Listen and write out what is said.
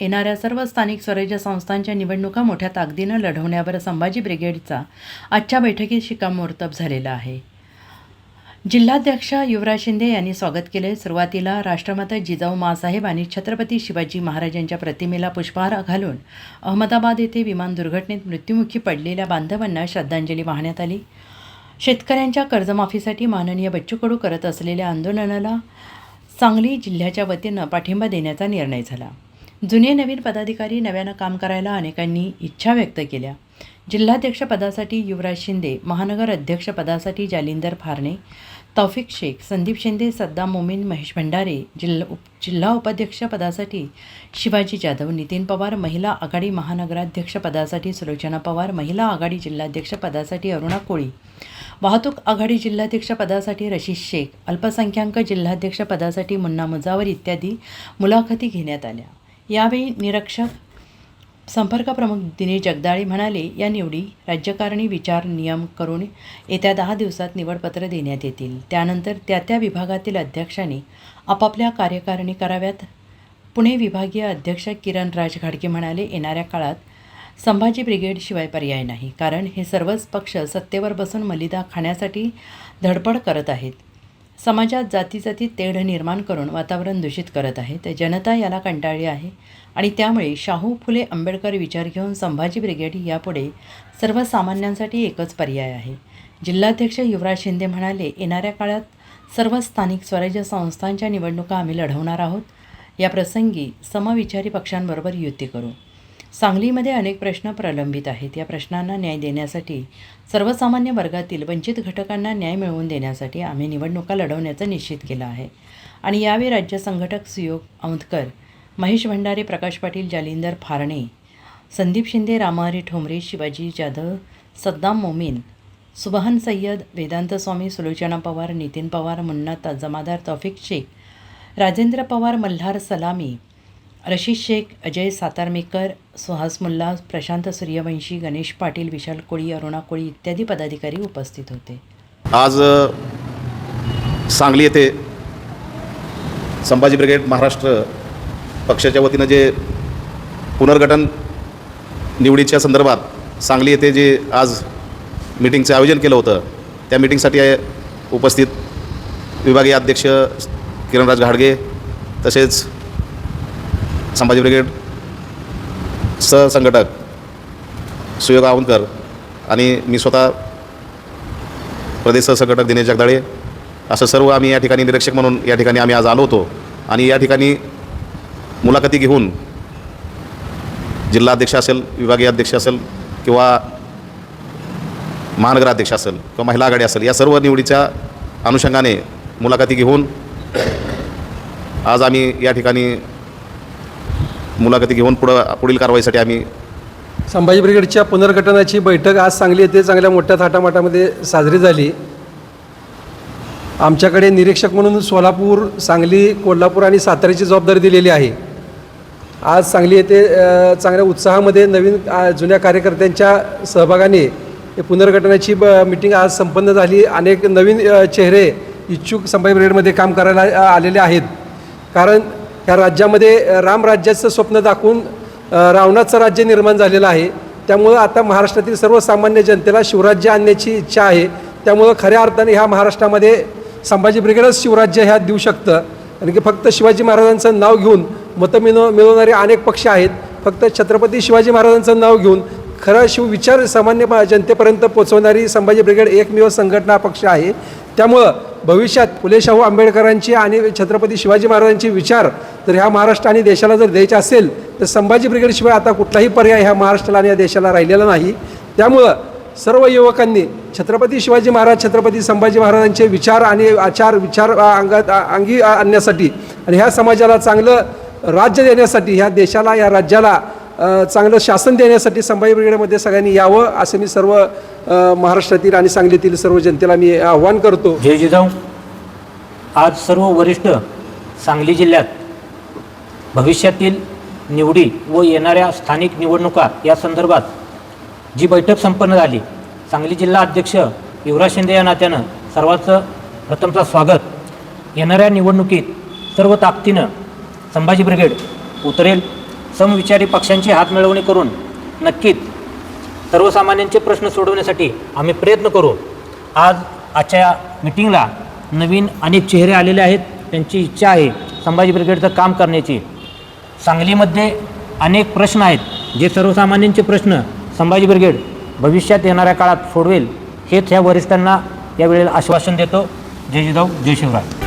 येणाऱ्या सर्व स्थानिक स्वराज्य संस्थांच्या निवडणुका मोठ्या ताकदीनं लढवण्यावर संभाजी ब्रिगेडचा आजच्या बैठकीत शिक्कामोर्तब झालेला आहे. जिल्हाध्यक्ष युवराज शिंदे यांनी स्वागत केले सुरुवातीला राष्ट्रमाता जिजाऊ मासाहेब आणि छत्रपती शिवाजी महाराजांच्या प्रतिमेला पुष्पहार घालून अहमदाबाद येथे विमान दुर्घटनेत मृत्युमुखी पडलेल्या बांधवांना श्रद्धांजली वाहण्यात आली. शेतकऱ्यांच्या कर्जमाफीसाठी माननीय बच्चू कडू करत असलेल्या आंदोलनाला सांगली जिल्ह्याच्या वतीनं पाठिंबा देण्याचा निर्णय झाला. जुने नवीन पदाधिकारी नव्यानं काम करायला अनेकांनी इच्छा व्यक्त केल्या. जिल्हाध्यक्षपदासाठी युवराज शिंदे महानगर अध्यक्षपदासाठी जालिंदर फारणे तौफिक शेख संदीप शिंदे सद्दाम मोमीन महेश भंडारे जिल्हा उप जिल्हा उपाध्यक्षपदासाठी शिवाजी जाधव नितीन पवार महिला आघाडी महानगराध्यक्षपदासाठी सुलोचना पवार महिला आघाडी जिल्हाध्यक्षपदासाठी अरुणा कोळी वाहतूक आघाडी जिल्हाध्यक्षपदासाठी रशीद शेख अल्पसंख्याक जिल्हाध्यक्षपदासाठी मुन्ना मुजावर इत्यादी मुलाखती घेण्यात आल्या. यावेळी निरीक्षक संपर्क प्रमुख दिनेश जगदाळे म्हणाले या निवडी राज्यकारणी विचार नियम करून येत्या दहा दिवसात निवडपत्र देण्यात येतील. त्यानंतर त्या त्या विभागातील अध्यक्षांनी आपापल्या कार्यकारिणी कराव्यात. पुणे विभागीय अध्यक्ष किरण राज घाडके म्हणाले येणाऱ्या काळात संभाजी ब्रिगेडशिवाय पर्याय नाही. कारण हे सर्वच पक्ष सत्तेवर बसून मलिदा खाण्यासाठी धडपड करत आहेत. समाजात जाती जाती तेढ निर्माण करून वातावरण दूषित करत आहे. तर जनता याला कंटाळली आहे. आणि त्यामुळे शाहू फुले आंबेडकर विचार घेऊन संभाजी ब्रिगेड यापुढे सर्वसामान्यांसाठी एकच पर्याय आहे. जिल्हाध्यक्ष युवराज शिंदे म्हणाले येणाऱ्या काळात सर्व स्थानिक स्वराज्य संस्थांच्या निवडणुका आम्ही लढवणार आहोत. या प्रसंगी समविचारी पक्षांबरोबर युती करू. सांगलीमध्ये अनेक प्रश्न प्रलंबित आहेत. या प्रश्नांना न्याय देण्यासाठी सर्वसामान्य वर्गातील वंचित घटकांना न्याय मिळवून देण्यासाठी आम्ही निवडणुका लढवण्याचा निश्चित केला आहे. आणि यावेळी राज्य संघटक सुयोग औंधकर महेश भंडारे प्रकाश पाटील जालिंदर फारणे संदीप शिंदे रामहरी ठोंबरे शिवाजी जाधव सद्दाम मोमीन सुबहन सय्यद वेदांत स्वामी सुलोचना पवार नितीन पवार मुन्ना जमादार तौफिक शेख राजेंद्र पवार मल्हार सलामी रशीद शेख अजय सातारमेकर सुहास मुल्ला प्रशांत सूर्यवंशी गणेश पाटील विशाल कोळी अरुणा कोळी इत्यादी पदाधिकारी उपस्थित होते. आज सांगली येथे संभाजी ब्रिगेड महाराष्ट्र पक्षाच्या वतीनं जे पुनर्गठन निवडीच्या संदर्भात सांगली येथे जे आज मीटिंगचं आयोजन केलं होतं त्या मीटिंगसाठी उपस्थित विभागीय अध्यक्ष किरणराज घाडगे तसेच संभाजी ब्रिगेड सहसंघटक सुयोग आवनकर आणि मी स्वतः प्रदेश सहसंघटक दिनेश जगदाळे. असं सर्व आम्ही या ठिकाणी निरीक्षक म्हणून या ठिकाणी आम्ही आज आलो होतो. आणि या ठिकाणी मुलाखती घेऊन जिल्हा अध्यक्ष असेल विभागीय अध्यक्ष असेल किंवा महानगराध्यक्ष असेल किंवा महिला आघाडी असेल या सर्व निवडीच्या अनुषंगाने मुलाखती घेऊन आज आम्ही या ठिकाणी मुलाखती घेऊन पुढं पुढील कारवाईसाठी आम्ही संभाजी ब्रिगेडच्या पुनर्गठनाची बैठक आज सांगली येथे चांगल्या मोठ्या थाटामाटामध्ये साजरी झाली. आमच्याकडे निरीक्षक म्हणून सोलापूर सांगली कोल्हापूर आणि साताऱ्याची जबाबदारी दिलेली आहे. आज सांगली येथे चांगल्या उत्साहामध्ये नवीन जुन्या कार्यकर्त्यांच्या सहभागाने पुनर्गठनाची ब मिटिंग आज संपन्न झाली. अनेक नवीन चेहरे इच्छुक संभाजी ब्रिगेडमध्ये काम करायला आलेले आहेत. कारण ह्या राज्यामध्ये रामराज्याचं स्वप्न दाखवून रावणाचं राज्य निर्माण झालेलं आहे. त्यामुळं आता महाराष्ट्रातील सर्वसामान्य जनतेला शिवराज्य आणण्याची इच्छा आहे. त्यामुळं खऱ्या अर्थाने ह्या महाराष्ट्रामध्ये संभाजी ब्रिगेडच शिवराज्य ह्या देऊ शकतं. आणि की फक्त शिवाजी महाराजांचं नाव घेऊन मतं मिळव मिळवणारे अनेक पक्ष आहेत. फक्त छत्रपती शिवाजी महाराजांचं नाव घेऊन खरा शिवविचार सामान्य जनतेपर्यंत पोचवणारी संभाजी ब्रिगेड एकमेव संघटना पक्ष आहे. त्यामुळं भविष्यात फुले शाहू आंबेडकरांची आणि छत्रपती शिवाजी महाराजांचे विचार तर ह्या महाराष्ट्र आणि देशाला जर द्यायचे असेल तर संभाजी ब्रिगेडशिवाय आता कुठलाही पर्याय ह्या महाराष्ट्राला आणि या देशाला राहिलेला नाही. त्यामुळं सर्व युवकांनी छत्रपती शिवाजी महाराज छत्रपती संभाजी महाराजांचे विचार आणि आचार विचार अंगात अंगी आणण्यासाठी आणि ह्या समाजाला चांगलं राज्य देण्यासाठी ह्या देशाला या राज्याला चांगलं शासन देण्यासाठी संभाजी ब्रिगेडमध्ये सगळ्यांनी यावं असं मी सर्व महाराष्ट्रातील आणि सांगलीतील सर्व जनतेला मी आव्हान करतो. जय जिजाऊ. आज सर्व वरिष्ठ सांगली जिल्ह्यात भविष्यातील निवडी व येणाऱ्या स्थानिक निवडणुका या संदर्भात जी बैठक संपन्न झाली सांगली जिल्हा अध्यक्ष युवराज शिंदे या नात्यानं सर्वांचं प्रथमचा स्वागत. येणाऱ्या निवडणुकीत सर्व ताकदीनं संभाजी ब्रिगेड उतरेल. समविचारी पक्षांची हातमिळवणी करून नक्कीच सर्वसामान्यांचे प्रश्न सोडवण्यासाठी आम्ही प्रयत्न करू. आज आजच्या मिटिंगला नवीन अनेक चेहरे आलेले आहेत. त्यांची इच्छा आहे संभाजी ब्रिगेडचं काम करण्याची. सांगलीमध्ये अनेक प्रश्न आहेत जे सर्वसामान्यांचे प्रश्न संभाजी ब्रिगेड भविष्यात येणाऱ्या काळात सोडवेल हेच ह्या वरिष्ठांना यावेळेला आश्वासन देतो. जय जिजाऊ जय शिवराय.